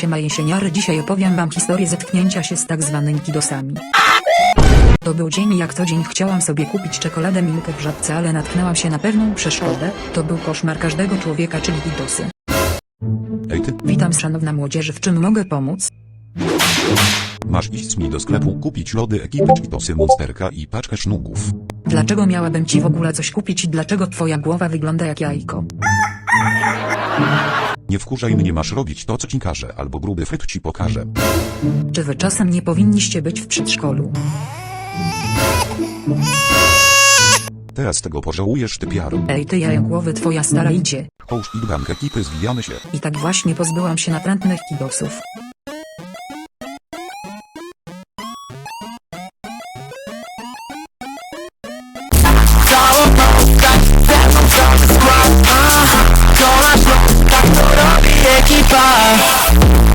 Siema jesieniary, dzisiaj opowiem wam historię zetknięcia się z tak zwanymi kidosami. To był dzień jak co dzień chciałam sobie kupić czekoladę Milkę w żabce, ale natknęłam się na pewną przeszkodę. To był koszmar każdego człowieka, czyli kidosy. Ej ty, Witam szanowna młodzieży, w czym mogę pomóc? masz iść mi do sklepu kupić lody ekipy Cheetosy Monsterka i paczkę sznugów. Dlaczego miałabym ci w ogóle coś kupić i dlaczego twoja głowa wygląda jak jajko? Nie wkurzaj mnie masz robić to co ci każę, albo gruby fryt ci pokażę. Czy wy czasem nie powinniście być w przedszkolu? Teraz tego pożałujesz ty piaro. Ej ty jajogłowy, twoja stara idzie. Połóż i dbank ekipy zwijamy się. I tak właśnie pozbyłam się natrętnych kidosów.